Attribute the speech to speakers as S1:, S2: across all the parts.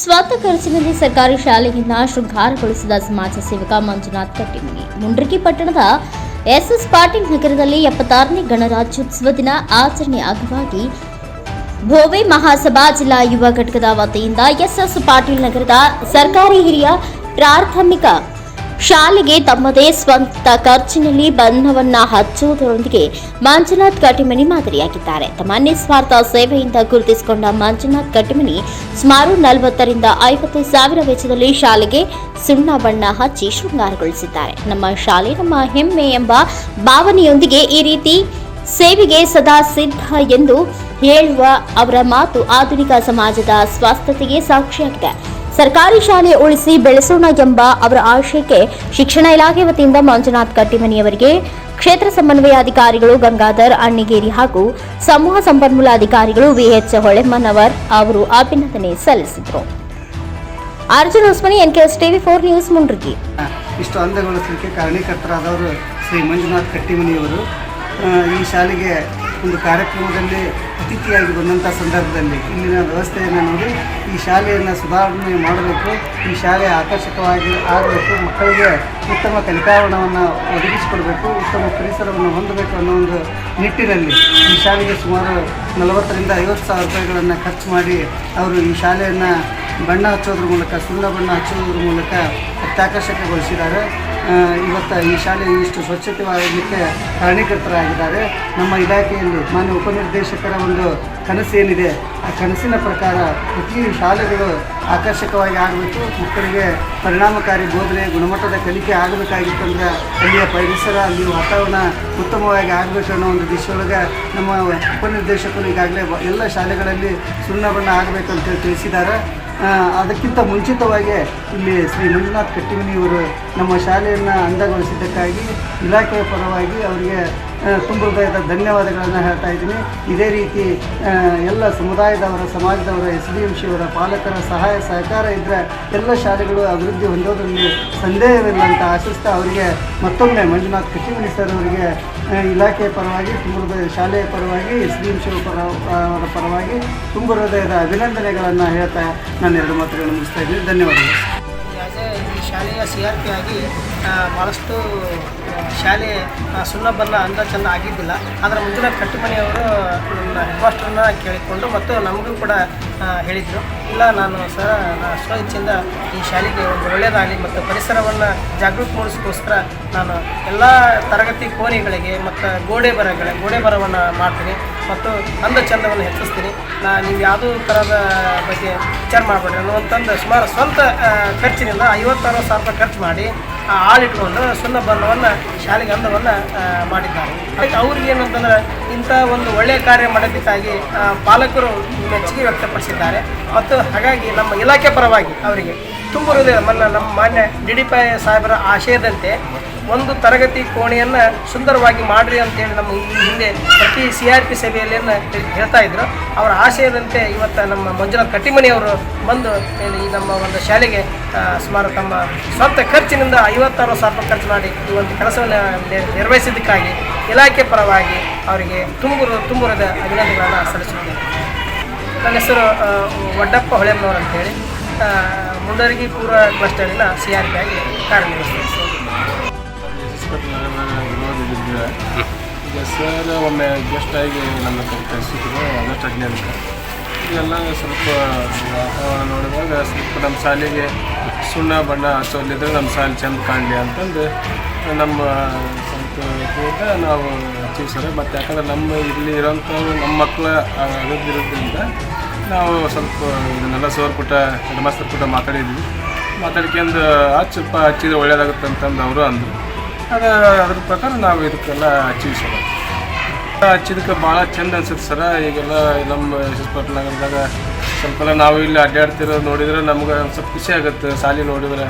S1: ಸ್ವಂತ ಖರ್ಚಿನಲ್ಲಿ ಸರ್ಕಾರಿ ಶಾಲೆಯಿಂದ ಶೃಂಗಾರಗೊಳಿಸಿದ ಸಮಾಜ ಸೇವಕ ಮಂಜುನಾಥ್ ಕಟ್ಟಿಮನಿ. ಮುಂಡ್ರಿಗಿ ಪಟ್ಟಣದ ಎಸ್ಎಸ್ ಪಾಟೀಲ್ ನಗರದಲ್ಲಿ ಎಪ್ಪತ್ತಾರನೇ ಗಣರಾಜ್ಯೋತ್ಸವ ದಿನ ಆಚರಣೆ ಅಂಗವಾಗಿ ಭೋವೆ ಮಹಾಸಭಾ ಜಿಲ್ಲಾ ಯುವ ಘಟಕದ ವತಿಯಿಂದ ಎಸ್ಎಸ್ ಪಾಟೀಲ್ ನಗರದ ಸರ್ಕಾರಿ ಹಿರಿಯ ಪ್ರಾಥಮಿಕ ಶಾಲೆಗೆ ತಮ್ಮದೇ ಸ್ವಂತ ಖರ್ಚಿನಲ್ಲಿ ಬಣ್ಣವನ್ನ ಹಚ್ಚುವುದರೊಂದಿಗೆ ಮಂಜುನಾಥ್ ಕಟ್ಟಿಮನಿ ಮಾದರಿಯಾಗಿದ್ದಾರೆ. ತಮ್ಮ ನಿಸ್ವಾರ್ಥ ಸೇವೆಯಿಂದ ಗುರುತಿಸಿಕೊಂಡ ಮಂಜುನಾಥ್ ಕಟ್ಟಿಮನಿ ಸುಮಾರು ನಲವತ್ತರಿಂದ ಐವತ್ತು ಸಾವಿರ ವೆಚ್ಚದಲ್ಲಿ ಶಾಲೆಗೆ ಸುಣ್ಣ ಬಣ್ಣ ಹಚ್ಚಿ ಶೃಂಗಾರಗೊಳಿಸಿದ್ದಾರೆ. ನಮ್ಮ ಶಾಲೆ ನಮ್ಮ ಹೆಮ್ಮೆ ಎಂಬ ಭಾವನೆಯೊಂದಿಗೆ ಈ ರೀತಿ ಸೇವೆಗೆ ಸದಾ ಸಿದ್ಧ ಎಂದು ಹೇಳುವ ಅವರ ಮಾತು ಆಧುನಿಕ ಸಮಾಜದ ಸ್ವಾಸ್ಥತೆಗೆ ಸಾಕ್ಷಿಯಾಗಿದೆ. ಸರ್ಕಾರಿ ಶಾಲೆ ಉಳಿಸಿ ಬೆಳೆಸೋಣ ಎಂಬ ಅವರ ಆಶಯಕ್ಕೆ ಶಿಕ್ಷಣ ಇಲಾಖೆ ವತಿಯಿಂದ ಮಂಜುನಾಥ್ ಕಟ್ಟಿಮನಿಯವರಿಗೆ, ಕ್ಷೇತ್ರ ಸಮನ್ವಯ ಅಧಿಕಾರಿಗಳು ಗಂಗಾಧರ್ ಅಣ್ಣಿಗೇರಿ ಹಾಗೂ ಸಮೂಹ ಸಂಪನ್ಮೂಲ ಅಧಿಕಾರಿಗಳು ವಿಎಚ್ ಹೊಳೆಮ್ಮನವರ್ ಅವರು ಅಭಿನಂದನೆ ಸಲ್ಲಿಸಿದರು. Arjun Usmani NKS TV four news Mundargi.
S2: ಇಷ್ಟು ಅಂದಗೊಳಿಸಲಿಕ್ಕೆ ಕಾರಣೀಕರ್ತರಾದವರು ಶ್ರೀ ಮಂಜುನಾಥ್ ಕಟ್ಟಿಮನಿಯವರು. ಈ ಶಾಲೆಗೆ ಒಂದು ಕಾರ್ಯಕ್ರಮದಲ್ಲಿ ಅತಿಥಿಯಾಗಿ ಬಂದಂಥ ಸಂದರ್ಭದಲ್ಲಿ ಇಲ್ಲಿನ ವ್ಯವಸ್ಥೆಯನ್ನು ನೋಡಿ, ಈ ಶಾಲೆಯನ್ನು ಸುಧಾರಣೆ ಮಾಡಬೇಕು, ಈ ಶಾಲೆ ಆಕರ್ಷಕವಾಗಿ ಆಗಬೇಕು, ಮಕ್ಕಳಿಗೆ ಉತ್ತಮ ಕಲಿಕಾವರಣವನ್ನು ಒದಗಿಸಿಕೊಡಬೇಕು, ಉತ್ತಮ ಪರಿಸರವನ್ನು ಹೊಂದಬೇಕು ಅನ್ನೋ ಒಂದು ನಿಟ್ಟಿನಲ್ಲಿ ಈ ಶಾಲೆಗೆ ಸುಮಾರು ನಲವತ್ತರಿಂದ ಐವತ್ತು ಸಾವಿರ ರೂಪಾಯಿಗಳನ್ನು ಖರ್ಚು ಮಾಡಿ ಅವರು ಈ ಶಾಲೆಯನ್ನು ಬಣ್ಣ ಹಚ್ಚೋದ್ರ ಮೂಲಕ ಸುಣ್ಣ ಬಣ್ಣ ಹಚ್ಚೋದ್ರ ಮೂಲಕ ಅತ್ಯಾಕರ್ಷಕಗೊಳಿಸಿದ್ದಾರೆ. ಇವತ್ತು ಈ ಶಾಲೆ ಇಷ್ಟು ಸ್ವಚ್ಛತೆವಾಗಲಿಕ್ಕೆ ಕಾರಣೀಕರ್ತರಾಗಿದ್ದಾರೆ ನಮ್ಮ ಇಲಾಖೆಯಲ್ಲಿ ಮಾನ್ಯ ಉಪನಿರ್ದೇಶಕರ ಒಂದು ಕನಸು ಏನಿದೆ, ಆ ಕನಸಿನ ಪ್ರಕಾರ ಪ್ರತಿ ಶಾಲೆಗಳು ಆಕರ್ಷಕವಾಗಿ ಆಗಬೇಕು. ಮಕ್ಕಳಿಗೆ ಪರಿಣಾಮಕಾರಿ ಬೋಧನೆ, ಗುಣಮಟ್ಟದ ಕಲಿಕೆ ಆಗಬೇಕಾಗಿತ್ತಂದ್ರೆ ಅಲ್ಲಿಯ ಪರಿಸರ ಅಲ್ಲಿ ವಾತಾವರಣ ಉತ್ತಮವಾಗಿ ಆಗಬೇಕು ಅನ್ನೋ ಒಂದು ದಿಶೆಯೊಳಗೆ ನಮ್ಮ ಉಪನಿರ್ದೇಶಕರು ಈಗಾಗಲೇ ಎಲ್ಲ ಶಾಲೆಗಳಲ್ಲಿ ಸುಣ್ಣ ಬಣ್ಣ ಆಗಬೇಕಂತ ತಿಳಿಸಿದ್ದಾರೆ. ಅದಕ್ಕಿಂತ ಮುಂಚಿತವಾಗಿ ಇಲ್ಲಿ ಶ್ರೀ ಮಂಜುನಾಥ್ ಕಟ್ಟಿಮನಿಯವರು ನಮ್ಮ ಶಾಲೆಯನ್ನು ಅಂದಗೊಳಿಸಿದ್ದಕ್ಕಾಗಿ ಇಲಾಖೆಯ ಪರವಾಗಿ ಅವರಿಗೆ ತುಂಬ ಹೃದಯದ ಧನ್ಯವಾದಗಳನ್ನು ಹೇಳ್ತಾ ಇದ್ದೀನಿ. ಇದೇ ರೀತಿ ಎಲ್ಲ ಸಮುದಾಯದವರ, ಸಮಾಜದವರ, ಎಸ್ ಡಿ ಎಂ ಶಿವರ ಪಾಲಕರ ಸಹಾಯ, ಸಹಕಾರ ಇದ್ದರೆ ಎಲ್ಲ ಶಾಲೆಗಳು ಅಭಿವೃದ್ಧಿ ಹೊಂದೋದ್ರಲ್ಲಿ ಸಂದೇಹವಿಲ್ಲ ಅಂತ ಆಶಿಸ್ತಾ ಅವರಿಗೆ ಮತ್ತೊಮ್ಮೆ ಮಂಜುನಾಥ್ ಕೃಷಿ ಸರ್ ಅವರಿಗೆ ಇಲಾಖೆಯ ಪರವಾಗಿ ತುಂಬ ಹೃದಯ ಶಾಲೆಯ ಪರವಾಗಿ, ಎಸ್ ಡಿ ಎಂ ಶಿವ ಪರ ಅವರ ಪರವಾಗಿ ತುಂಬ ಹೃದಯದ ಅಭಿನಂದನೆಗಳನ್ನು ಹೇಳ್ತಾ ನಾನು ಎರಡು ಮಾತುಗಳನ್ನು ಮುಗಿಸ್ತಾ ಇದ್ದೀನಿ. ಧನ್ಯವಾದಗಳು.
S3: ಶಾಲೆಯ ಸಿ ಆರ್ ಪಿ ಆಗಿ ಭಾಳಷ್ಟು ಶಾಲೆ ಬಣ್ಣ ಅಂದ ಚೆಂದ ಆಗಿದ್ದಿಲ್ಲ. ಆದರೆ ಮುಂದಿನ ಕಟ್ಟುಮನೆಯವರು ನನ್ನ ಹೆಡ್ಮಾಸ್ಟರ್ನ ಕೇಳಿಕೊಂಡು ಮತ್ತು ನಮಗೂ ಕೂಡ ಹೇಳಿದರು. ಇಲ್ಲ, ನಾನು ಸಹ ನಾ- ಸ್ವ ಇಚ್ಛೆಯಿಂದ ಈ ಶಾಲೆಗೆ ಒಂದು ಒಳ್ಳೆಯದಾಗಲಿ ಮತ್ತು ಪರಿಸರವನ್ನು ಜಾಗೃತಿ ಮೂಡಿಸೋಕ್ಕೋಸ್ಕರ ನಾನು ಎಲ್ಲ ತರಗತಿ ಕೋಣೆಗಳಿಗೆ ಮತ್ತು ಗೋಡೆ ಬರಗಳ, ಗೋಡೆ ಬರವನ್ನು ಮಾಡ್ತೀನಿ ಮತ್ತು ಅಂದ ಚಂದವನ್ನು ಹೆಚ್ಚಿಸ್ತೀನಿ. ನಾ, ನೀವು ಯಾವುದೋ ಥರದ ಬಗ್ಗೆ ವಿಚಾರ ಮಾಡಬೇಡ್ರಿ ಅನ್ನುವಂಥದ್ದು ಸುಮಾರು ಸ್ವಂತ ಖರ್ಚಿನಿಂದ ಐವತ್ತಾರು ಸಾವಿರ ರೂಪಾಯಿ ಖರ್ಚು ಮಾಡಿ ಆಳಿಟ್ಕೊಂಡು ಸುಣ್ಣ ಬಣ್ಣವನ್ನು ಶಾಲೆಗೆ ಅಂದವನ್ನು ಮಾಡಿದ್ದಾರೆ. ಅದಕ್ಕೆ ಅವ್ರಿಗೆ ಏನಂತಂದ್ರೆ ಇಂಥ ಒಂದು ಒಳ್ಳೆಯ ಕಾರ್ಯ ಮಾಡೋದಕ್ಕಾಗಿ ಪಾಲಕರು ಮೆಚ್ಚುಗೆ ವ್ಯಕ್ತಪಡಿಸಿದ್ದಾರೆ. ಮತ್ತು ಹಾಗಾಗಿ ನಮ್ಮ ಇಲಾಖೆ ಪರವಾಗಿ ಅವರಿಗೆ ತುಂಬ ಹೃದಯ, ನಮ್ಮ ಮಾನ್ಯ ಡಿ ಡಿ ಪಿ ಸಾಹೇಬರ ಆಶಯದಂತೆ ಒಂದು ತರಗತಿ ಕೋಣೆಯನ್ನು ಸುಂದರವಾಗಿ ಮಾಡಿರಿ ಅಂತೇಳಿ ನಮ್ಮ ಈ ಹಿಂದೆ ಪ್ರತಿ ಸಿ ಆರ್ ಪಿ ಸಭೆಯಲ್ಲಿ ಹೇಳ್ತಾ ಇದ್ರು. ಅವರ ಆಶಯದಂತೆ ಇವತ್ತು ನಮ್ಮ ಮಂಜುನಾಥ್ ಕಟ್ಟಿಮನಿಯವರು ಬಂದು ಈ ನಮ್ಮ ಒಂದು ಶಾಲೆಗೆ ಸುಮಾರು ತಮ್ಮ ಸ್ವಂತ ಖರ್ಚಿನಿಂದ ಐವತ್ತಾರು ಸಾವಿರ ರೂಪಾಯಿ ಖರ್ಚು ಮಾಡಿ ಈ ಒಂದು ಕೆಲಸವನ್ನು ನಿರ್ವಹಿಸಿದ್ದಕ್ಕಾಗಿ ಇಲಾಖೆ ಪರವಾಗಿ ಅವರಿಗೆ ತುಂಬು ತುಂಬುರದ ಅಭಿನಂದನೆಗಳನ್ನು ಸಲ್ಲಿಸುತ್ತೇನೆ. ನನ್ನ ಹೆಸರು ವಡ್ಡಪ್ಪ ಹೊಳೆಮ್ಮನವರು ಅಂತೇಳಿ. ಮುಂಡರಗಿ ಪೂರ್ವ ಕ್ಲಸ್ಟರಿನ ಸಿ ಆರ್ ಪಿ ಆಗಿ ಕಾರ್ಯನಿರ್ವಹಿಸ್ತೀನಿ
S4: ಓದಿದ್ದಿದ್ದೆ ಈಗ ಸರ್ ಒಮ್ಮೆ ಗೆಸ್ಟ್ ಆಗಿ ನಮ್ಮ ಕಲಿಸಿದ್ರು ಆಗಸ್ಟ್ ಹದಿನೈದಕ್ಕೆ ಇದೆಲ್ಲ ಸ್ವಲ್ಪ ವಾತಾವರಣ ನೋಡಿದಾಗ ಸ್ವಲ್ಪ ನಮ್ಮ ಶಾಲೆಗೆ ಸುಣ್ಣ ಬಣ್ಣ ಹಚ್ಚೋಲಿದ್ರೆ ನಮ್ಮ ಶಾಲೆ ಚೆಂದ ಕಾಣಲಿ ಅಂತಂದು ನಮ್ಮ ಸ್ವಲ್ಪ ನಾವು ಹಚ್ಚಿವಿ ಮತ್ತು ಯಾಕಂದ್ರೆ ನಮ್ಮ ಇಲ್ಲಿ ಇರೋಂಥವ್ರು ನಮ್ಮ ಮಕ್ಕಳ ಅಗದಿರೋದ್ರಿಂದ ನಾವು ಸ್ವಲ್ಪ ಇದನ್ನೆಲ್ಲ ಸೋರ್ ಪುಟ್ಟ ಹೆಡ್ಮಾಸ್ತರ್ ಪುಟ್ಟ ಮಾತಾಡಿದ್ವಿ ಮಾತಾಡ್ಕೊಂಡು ಹಚ್ಚಪ್ಪ ಹಚ್ಚಿದ್ರೆ ಒಳ್ಳೇದಾಗುತ್ತೆ ಅಂತಂದು ಅವರು ಅಂದರು ಅದು ಅದ್ರ ಪ್ರಕಾರ ನಾವು ಇದಕ್ಕೆಲ್ಲ ಹಚ್ಚಿವಿ ಸರ್ ಹಚ್ಚಿದಕ್ಕೆ ಭಾಳ ಚಂದ ಅನ್ಸುತ್ತೆ ಸರ. ಈಗೆಲ್ಲ ನಮ್ಮ ಯಶಸ್ಪಟ್ ನಗರದಾಗ ಸ್ವಲ್ಪ ನಾವು ಇಲ್ಲಿ ಅಡ್ಡಾಡ್ತಿರೋದು ನೋಡಿದ್ರೆ ನಮ್ಗೆ ಒಂದು ಸ್ವಲ್ಪ ಖುಷಿ ಆಗುತ್ತೆ ಶಾಲೆ ನೋಡಿದ್ರೆ.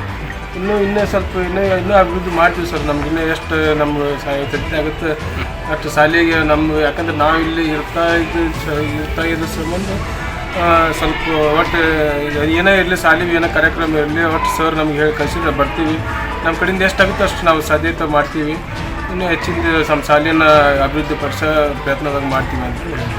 S4: ಇನ್ನೂ ಇನ್ನೂ ಸ್ವಲ್ಪ ಇನ್ನೂ ಇನ್ನೂ ಅಭಿವೃದ್ಧಿ ಮಾಡ್ತೀವಿ ಸರ್. ನಮ್ಗೆ ಇನ್ನೂ ಎಷ್ಟು ನಮ್ಮ ತೃಪ್ತಿ ಆಗುತ್ತೆ. ಅಷ್ಟು ಶಾಲೆಗೆ ನಮ್ಮ ಯಾಕಂದ್ರೆ ನಾವು ಇಲ್ಲಿ ಇರ್ತಾ ಇದ್ದು ಇರ್ತಾ ಇದ್ದ ಸಂಬಂಧ ಸ್ವಲ್ಪ ಒಟ್ಟು ಏನೇ ಇರಲಿ ಶಾಲೆಗೆ ಏನೋ ಕಾರ್ಯಕ್ರಮ ಇರಲಿ, ಒಟ್ಟು ಸರ್ ನಮ್ಗೆ ಹೇಳಿ ಕಳಿಸಿದ್ರೆ ಬರ್ತೀವಿ. ನಮ್ಮ ಕಡೆಯಿಂದ ಎಷ್ಟಾಗುತ್ತೋ ಅಷ್ಟು ನಾವು ಸಾಧ್ಯತೆ ಮಾಡ್ತೀವಿ. ಇನ್ನೂ ಹೆಚ್ಚಿನ ನಮ್ಮ ಶಾಲೆಯನ್ನು ಅಭಿವೃದ್ಧಿ ಪಡಿಸೋ ಪ್ರಯತ್ನದಾಗ ಮಾಡ್ತೀವಿ ಅಂತ.